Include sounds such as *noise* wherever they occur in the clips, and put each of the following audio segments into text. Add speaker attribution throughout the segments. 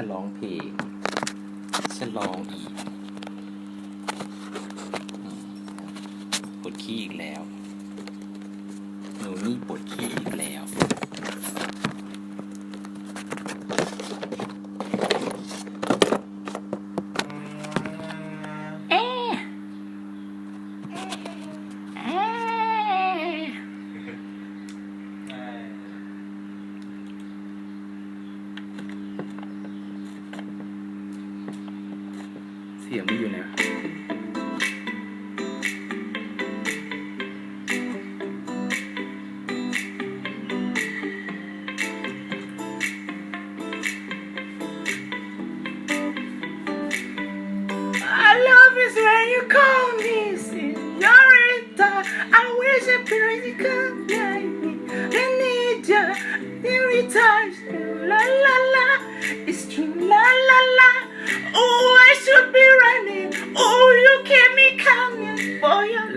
Speaker 1: จะร้องเพลงจะร้องอีกปวดขี้อีกแล้ว หนูนี่ปวดขี้อีกแล้ว เสี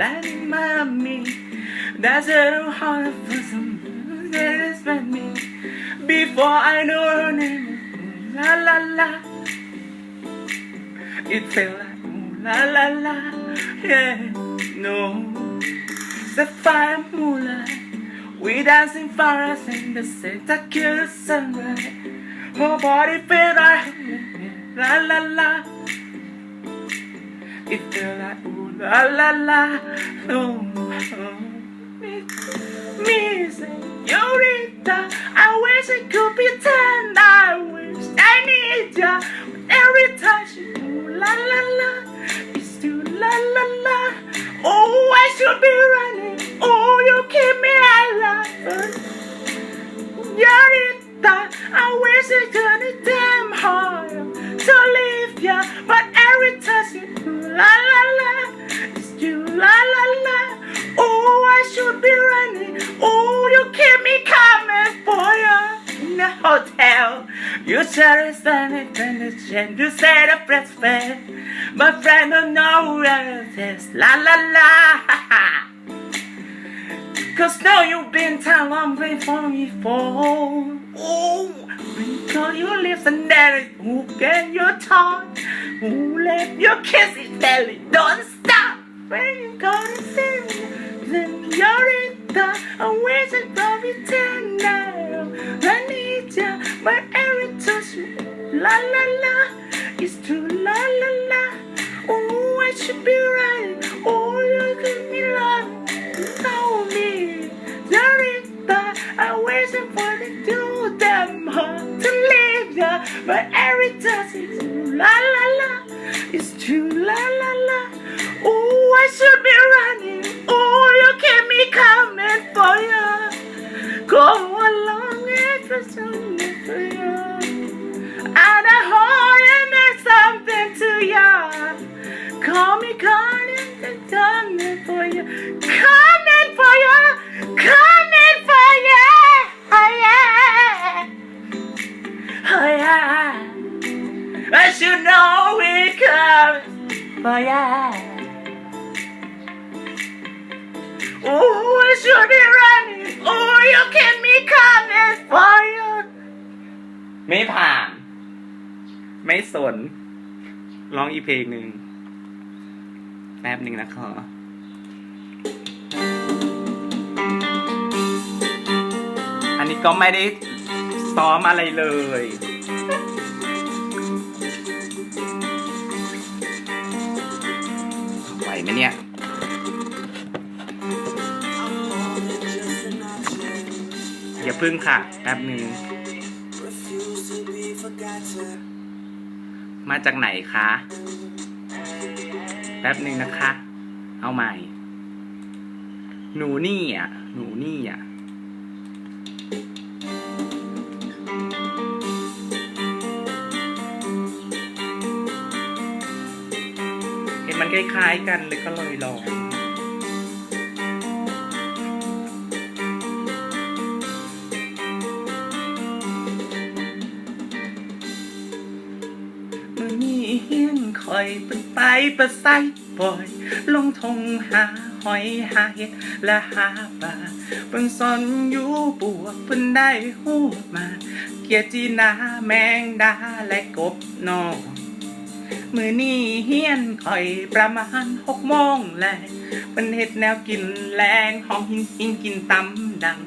Speaker 1: life, mommy. That's a hard for some that is me. Before I know her name, la la la. It felt like la la la, yeah, no. Sapphire moonlight, we dancing for us in the spectacular sunrise. Her body felt like la la la. It felt like ooh la la la, no. Me, me, señorita, I wish I could pretend I wish I need ya. But Every time she do la la la, it's do la la la. Oh, I should be running. Oh, you keep me alive. Señorita, I wish I could damn hard to leave ya, but every time she la la la, it's do la la la. Oh, I should be running. Oh, you keep me coming for ya in the hotel. You share a standing condition. You say the best friend. My friend don't know where it is. La la la. *laughs* Cause now you've been time long before me for. Oh, because you listen there, who get your tongue, who let your it belly, don't stop. When you gonna me, then you're in the, I wish I could be tender. I need you, but every touch la la la, it's true, la la la. Oh, I should be right. Oh, you give me love. Tell me, Zarita, I wish I would do them hard to leave ya, but every touch is la la la, it's true la la la. Oh, I should be ไม่ผ่าน ไม่สน ร้องอีเพลงหนึ่ง แป๊บหนึ่งนะขออันนี้ก็ไม่ได้ซ้อมอะไรเลย ไหวไหมเนี่ย อย่าพึ่งค่ะ แป๊บหนึ่ง มาจากไหนคะ แป๊บหนึ่งนะคะ เอาใหม่ หนูนี่อะ หนูนี่อะ เห็นมันคล้ายๆกันเลยก็เลยลอง อนี้เฮียนคอยเป็นไปประไซปล่อย ลงทงหาหอยหาเห็ดและหาปลาเบิ่งซอนอยู่ปวกเพิ่นได้หูมา เกียจีนาแมงดาและกบนอก มือนี้เฮียนคอยประมาณหกโมงแลงเป็นเห็ดแนวกินแรงหองหินหินกินตำดัง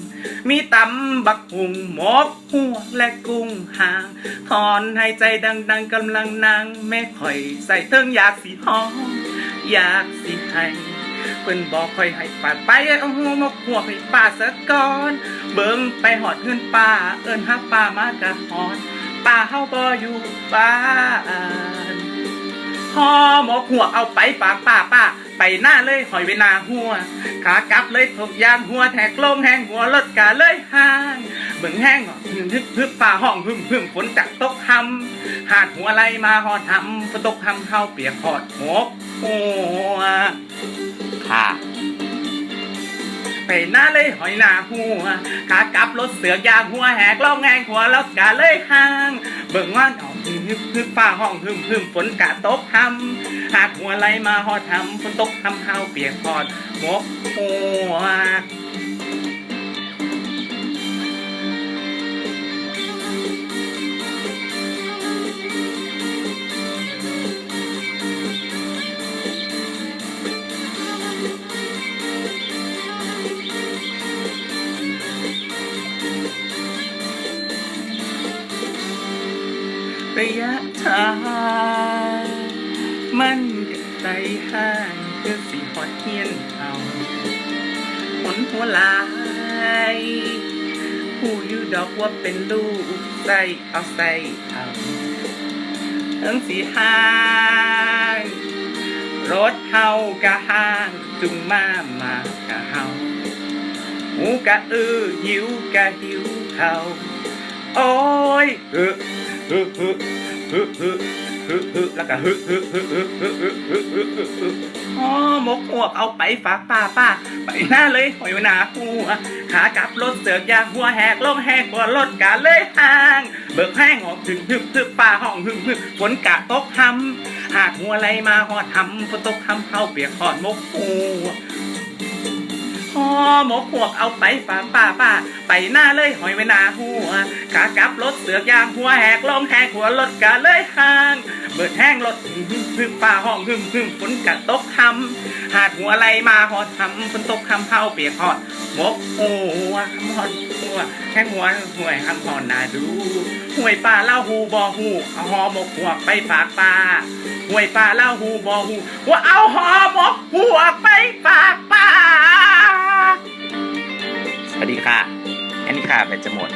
Speaker 1: มีตำบักหุงหมกหัวและกุ้งหางถอนหายใจดังๆกำลังนั่งแม่คอยใส่เทิงอยากสีหองอยากสิให้เพิ่นบอกคอยให้ปาดไปเอาหัวมกหัวให้ป้าซะก่อน เบิ่งไปหอดเฮือนป้าเอิ้นหาป้ามากะหอดป้าเฮาบ่อยู่บ้าน พอหมอหัวเอาไปปากป้าป้าไปหน้าเลยหอยเวนาหัวขากลับเลยถกยางหัวแทกลงแห้งหัวรถกาเลยห่างเบิ่งแห้งหึบฮึบฝ่าห้องหึมหึมฝนจากตกทำหาดหัวไรมาหอดทำฝนตกทำเฮาเปียกหอดหมกหัวค่ะ ไปหน้าเลยหอยหน้าหัวขากลับรถเสือกยางหัวแหกล่องแงงหัวแล้วกะเลยห่าง เบิ่งว่าเอกฮึมฮึบฮึบฟ้าห้องฮึมฮึมฝนกะตกทำหากหัวไหลมาหอดหำฝนตกทำเฮาเปียกพอดหมกหัว ระยะทาง มันก็ใจห่างคือสีหอดเทียนเอาหนหัวหลายผู้อยู่ดอกว่าเป็นลูกใส่เอาใส่เอาทั้งสีห่างรถเฮากะห่างจุงมามากะเฮาหูกะอือหิวกะหิวเขาโอ้ยเออ ฮึฮึฮึฮึฮึฮึแล้วก็ฮึฮึฮึฮึฮึฮึฮึฮึฮึอ๋อมกหัวกเอาไปฝากป้าป้าไปหน้าเลยหอยหนาหัวขากลับรถเสือกยาหัวแหกลงแหกกว่ารถกะเลยห่าง เบิกแห้งออกถึงฮึบฮึบป้าห้องฮึบฮึบฝนกะตกทำหากหัวไหลมาหอดทำฝนตกทำเข้าเปียกหอดมกหัว พอหมกหวกเอาไปฝากป้าป้าไปหน้าเลยหอยไว้หนาหัวขากลับรถเสือกยางหัวแหกลงแหกหัวรถกะเลยห่างเบิดแห้งรถหึมหึมหึมฟ้าห้องหึมหึมฝนกะตกคำหาดหัวอะไหลมาหอดทำฝนตกคำเฮาเปียกหอดหมกหัวคำหอดหัวแห้งหัวห่วยคำหอดนาดูห่วยป้าเล่าหูบอหูเอาหอหมกหัวกไปฝากป้าห่วยป้าเล่าหูบอหูว่าเอาหอหมกหัวกไปฝากป้า
Speaker 2: วัสดีค่ะ แค่นี้ค่ะแบตจะหมด